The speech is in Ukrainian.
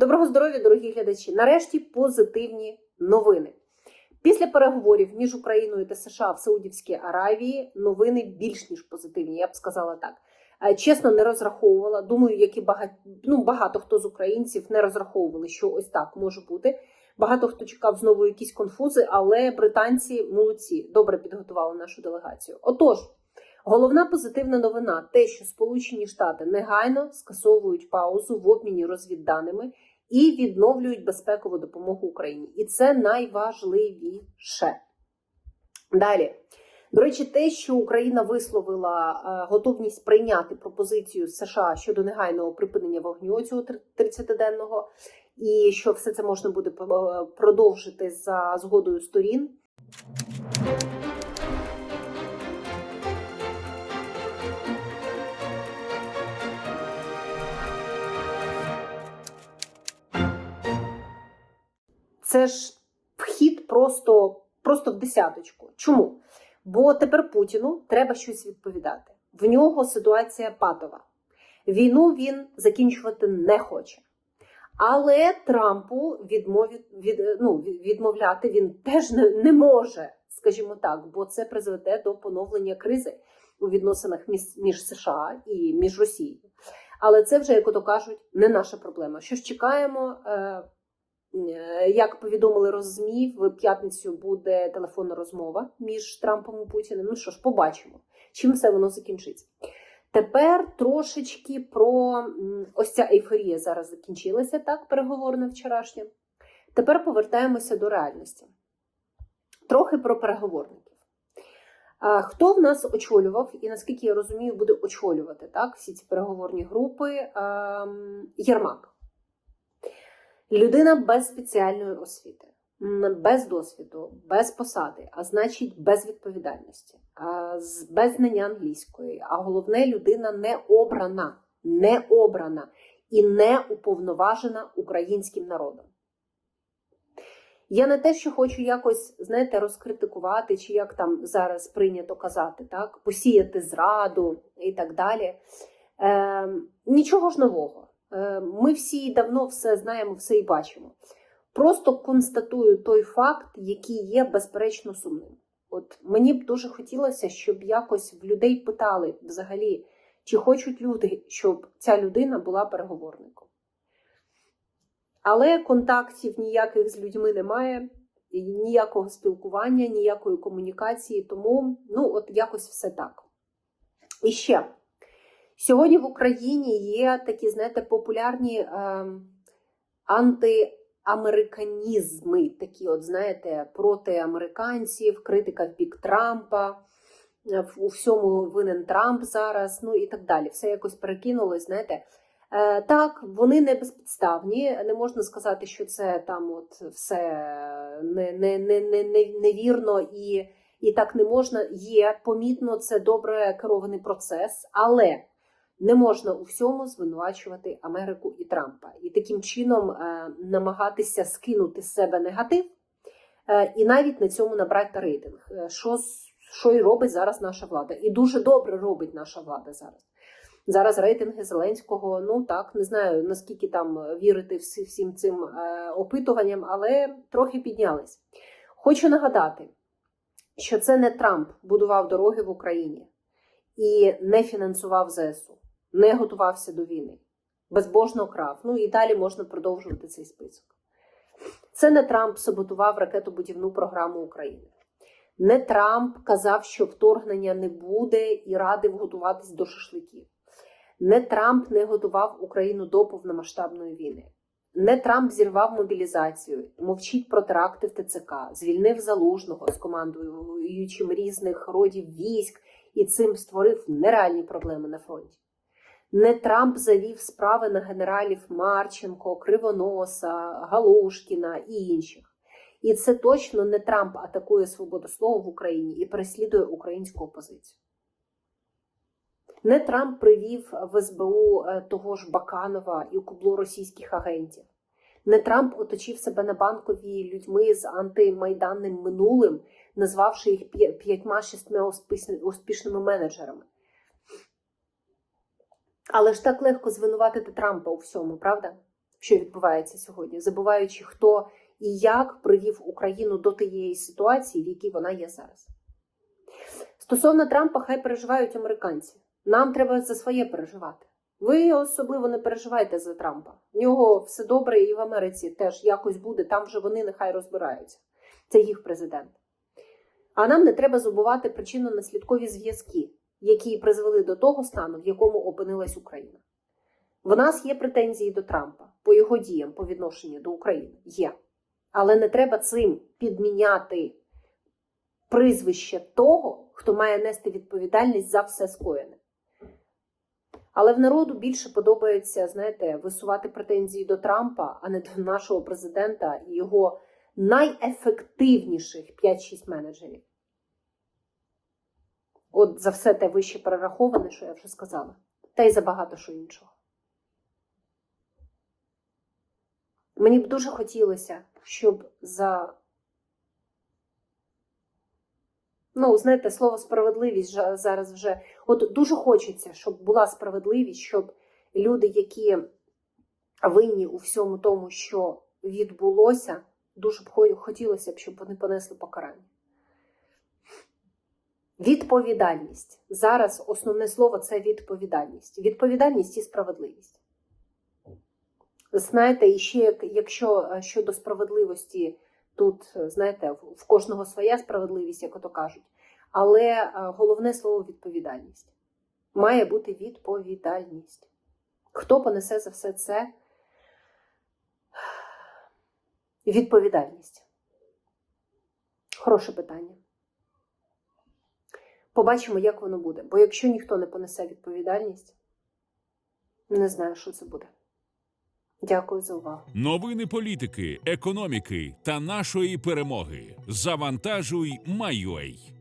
Доброго здоров'я, дорогі глядачі! Нарешті позитивні новини. Після переговорів між Україною та США в Саудівській Аравії новини більш ніж позитивні, я б сказала так. Е, Чесно, не розраховувала. Думаю, як і багато, ну, багато хто з українців не розраховували, що ось так може бути. Багато хто чекав знову якісь конфузи, але британці молодці добре підготували нашу делегацію. Отож, головна позитивна новина: те, що Сполучені Штати негайно скасовують паузу в обміні розвідданими і відновлюють безпекову допомогу Україні. І це найважливіше. Далі. До речі, те, що Україна висловила е, готовність прийняти пропозицію США щодо негайного припинення вогню цього 30-денного, і що все це можна буде е, продовжити за згодою сторін. Це ж вхід просто, просто в десяточку. Чому? Бо тепер Путіну треба щось відповідати. В нього ситуація патова. Війну він закінчувати не хоче. Але Трампу відмові, від, ну, відмовляти він теж не, не може, скажімо так, бо це призведе до поновлення кризи у відносинах між, між США і між Росією. Але це вже, як ото кажуть, не наша проблема. Що ж чекаємо? Е, як повідомили роззмі, в п'ятницю буде телефонна розмова між Трампом і Путіним. Ну що ж, побачимо, чим все воно закінчиться. Тепер трошечки про ось ця ейфорія зараз закінчилася, так, переговорна вчорашня. Тепер повертаємося до реальності. Трохи про переговорників. Хто в нас очолював, і наскільки я розумію, буде очолювати так, всі ці переговорні групи Єрмак. Людина без спеціальної освіти, без досвіду, без посади, а значить, без відповідальності, без знання англійської. А головне, людина не обрана, не обрана і не уповноважена українським народом. Я не те, що хочу якось, знаєте, розкритикувати, чи як там зараз прийнято казати, так, посіяти зраду і так далі. Е, Нічого ж нового. Е, ми всі давно все знаємо, все і бачимо. Просто констатую той факт, який є безперечно сумним. От мені б дуже хотілося, щоб якось в людей питали взагалі, чи хочуть люди, щоб ця людина була переговорником. Але контактів ніяких з людьми немає, ніякого спілкування, ніякої комунікації, тому ну, от якось все так. І ще. Сьогодні в Україні є такі, знаєте, популярні е, антиамериканізми, такі, от, знаєте, проти американців, критика в бік Трампа, е, у всьому винен Трамп зараз, ну і так далі. Все якось перекинулось, знаєте. Е, так, вони не безпідставні. Не можна сказати, що це там от все не, не, не, не, невірно і, і так не можна. Є помітно, це добре керований процес, але. Не можна у всьому звинувачувати Америку і Трампа і таким чином е, намагатися скинути з себе негатив е, і навіть на цьому набрати рейтинг. Е, що що і робить зараз наша влада? І дуже добре робить наша влада зараз. Зараз рейтинги Зеленського, ну так, не знаю наскільки там вірити всім цим опитуванням, але трохи піднялись. Хочу нагадати, що це не Трамп будував дороги в Україні і не фінансував ЗСУ не готувався до війни, безбожно крав. Ну і далі можна продовжувати цей список. Це не Трамп саботував ракетобудівну програму України. Не Трамп казав, що вторгнення не буде і радив готуватись до шашликів. Не Трамп не готував Україну до повномасштабної війни. Не Трамп зірвав мобілізацію, мовчить про теракти в ТЦК, звільнив залужного з командуючим різних родів військ і цим створив нереальні проблеми на фронті. Не Трамп завів справи на генералів Марченко, Кривоноса, Галушкіна і інших. І це точно не Трамп атакує свободу слова в Україні і переслідує українську опозицію. Не Трамп привів в СБУ е, того ж Баканова і кублу російських агентів. Не Трамп оточив себе на банкові людьми з антимайданним минулим, назвавши їх п'ятьма шістьма успішними менеджерами. Але ж так легко звинуватити Трампа у всьому, правда? що відбувається сьогодні, забуваючи, хто і як привів Україну до тієї ситуації, в якій вона є зараз. Стосовно Трампа, хай переживають американці. Нам треба за своє переживати. Ви особливо не переживайте за Трампа. В нього все добре і в Америці теж якось буде. Там вже вони нехай розбираються. Це їх президент. А нам не треба забувати причинно-наслідкові зв'язки, які призвели до того стану, в якому опинилась Україна. В нас є претензії до Трампа по його діям по відношенню до України. Є. Але не треба цим підміняти прізвище того, хто має нести відповідальність за все скоєне. Але в народу більше подобається, знаєте, висувати претензії до Трампа, а не до нашого президента і його найефективніших 5-6 менеджерів. От за все те вище перераховане, що я вже сказала, та й за багато що іншого. Мені б дуже хотілося, щоб за Ну, знаєте, слово справедливість зараз вже. От дуже хочеться, щоб була справедливість, щоб люди, які винні у всьому тому, що відбулося, дуже б хотілося б, щоб вони понесли покарання. Відповідальність. Зараз основне слово це відповідальність. Відповідальність і справедливість. Знаєте, і ще якщо е, щодо справедливості, тут, е, знаєте, в- кожного своя справедливість, як ото кажуть. Але е, головне слово відповідальність. Має бути відповідальність. Хто понесе за все це? Відповідальність. Хороше питання. Побачимо, як воно буде. Бо якщо ніхто не понесе відповідальність, не знаю, що це буде. Дякую за увагу. Новини політики, економіки та нашої перемоги. Завантажуй Майой.